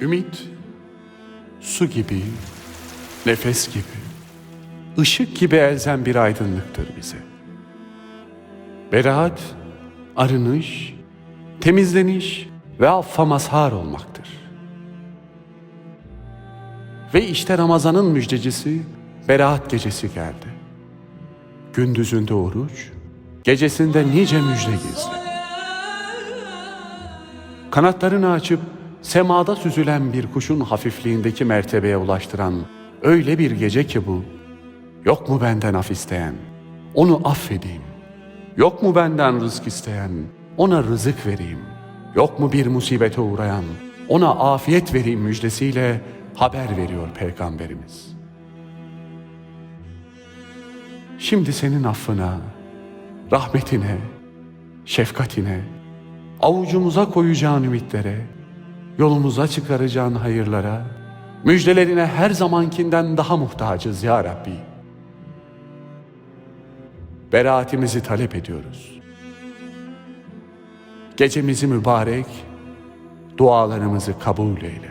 Ümit, su gibi, nefes gibi, ışık gibi elzem bir aydınlıktır bize. Beraat, arınış, temizleniş ve affa mazhar olmaktır. Ve işte Ramazan'ın müjdecisi Beraat gecesi geldi. Gündüzünde oruç, gecesinde nice müjde gizli. Kanatlarını açıp semada süzülen bir kuşun hafifliğindeki mertebeye ulaştıran öyle bir gece ki bu. Yok mu benden af isteyen? Onu affedeyim. Yok mu benden rızk isteyen? Ona rızık vereyim. Yok mu bir musibete uğrayan? Ona afiyet vereyim müjdesiyle haber veriyor Peygamberimiz. Şimdi senin affına, rahmetine, şefkatine, avucumuza koyacağın ümitlere, yolumuza çıkaracağın hayırlara, müjdelerine her zamankinden daha muhtacız ya Rabbi. Beraatimizi talep ediyoruz. Gecemizi mübarek, dualarımızı kabul eyle.